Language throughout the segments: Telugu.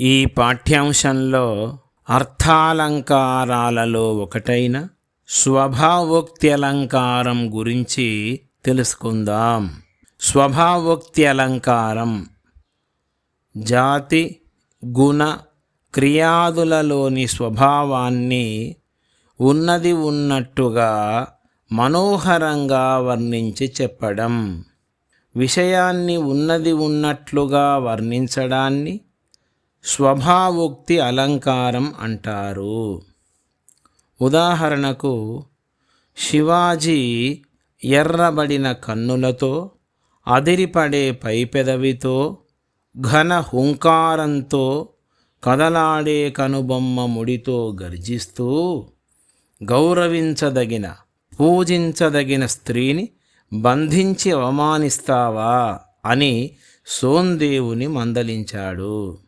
ఈ పాఠ్యాంశంలో అర్థాలంకారాలలో ఒకటైన స్వభావోక్తి అలంకారం గురించి తెలుసుకుందాం. స్వభావోక్తి అలంకారం జాతి గుణ క్రియాదులలోని స్వభావాన్ని ఉన్నది ఉన్నట్టుగా మనోహరంగా వర్ణించి చెప్పడం. విషయాన్ని ఉన్నది ఉన్నట్లుగా వర్ణించడాన్ని స్వభావోక్తి అలంకారం అంటారు. ఉదాహరణకు శివాజీ ఎర్రబడిన కన్నులతో అదిరిపడే పైపెదవితో ఘన హుంకారంతో కదలాడే కనుబొమ్మ ముడితో గర్జిస్తూ గౌరవించదగిన పూజించదగిన స్త్రీని బంధించి అవమానిస్తావా అని సోందేవుని మందలించాడు.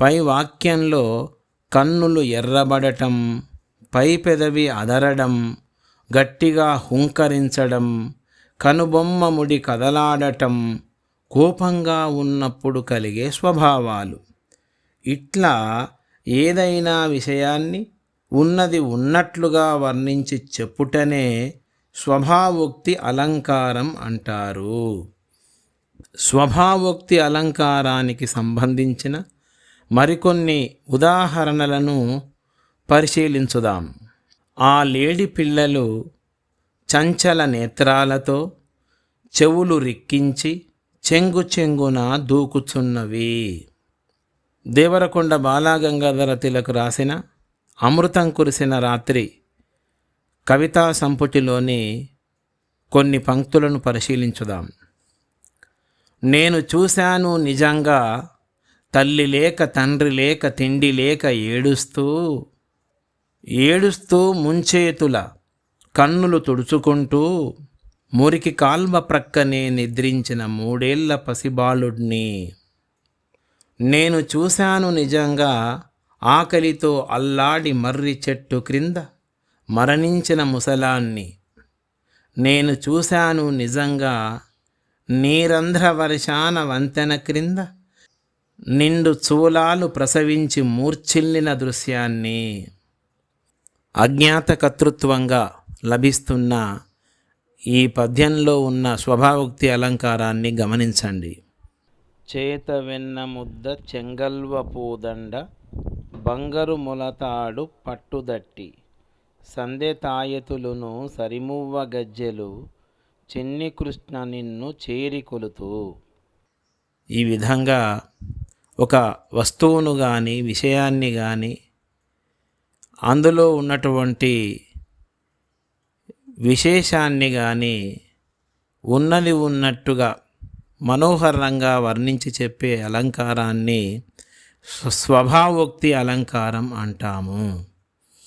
పై వాక్యంలో కన్నులు ఎర్రబడటం పై పెదవి అదరడం గట్టిగా హుంకరించడం కనుబొమ్మ ముడి కదలాడటం కోపంగా ఉన్నప్పుడు కలిగే స్వభావాలు. ఇట్లా ఏదైనా విషయాన్ని ఉన్నది ఉన్నట్లుగా వర్ణించి చెప్పుటనే స్వభావోక్తి అలంకారం అంటారు. స్వభావోక్తి అలంకారానికి సంబంధించిన మరికొన్ని ఉదాహరణలను పరిశీలించుదాం. ఆ లేడి పిల్లలు చంచల నేత్రాలతో చెవులు రిక్కించి చెంగు చెంగున దూకుచున్నవి. దేవరకొండ బాలాగంగాధర తిలకు రాసిన అమృతం కురిసిన రాత్రి కవితా సంపుటిలోని కొన్ని పంక్తులను పరిశీలించుదాం. నేను చూశాను నిజంగా తల్లి లేక తండ్రి లేక తిండి లేక ఏడుస్తూ ఏడుస్తూ ముంచేతుల కన్నులు తుడుచుకుంటూ మురికి కాల్వ ప్రక్కనే నిద్రించిన మూడేళ్ళ పసిబాలుడిని. నేను చూశాను నిజంగా ఆకలితో అల్లాడి మర్రి చెట్టు క్రింద మరణించిన ముసలాన్ని. నేను చూశాను నిజంగా నీరంధ్ర వర్షాన వంతెన క్రింద నిండు చూలాలు ప్రసవించి మూర్ఛిల్లిన దృశ్యాన్ని అజ్ఞాతకర్తృత్వంగా లభిస్తున్న ఈ పద్యంలో ఉన్న స్వభావోక్తి అలంకారాన్ని గమనించండి. చేత వెన్న ముద్ద చెంగల్వ పూదండ బంగరు మొలతాడు పట్టుదట్టి సందె తాయతులును సరిమువ్వ గజ్జెలు చిన్ని కృష్ణ నిన్ను చేరి కొలుతూ. ఈ విధంగా ఒక వస్తువును కానీ విషయాన్ని కానీ అందులో ఉన్నటువంటి విశేషాన్ని కానీ ఉన్నది ఉన్నట్టుగా మనోహరంగా వర్ణించి చెప్పే అలంకారాన్ని స్వభావోక్తి అలంకారం అంటాము.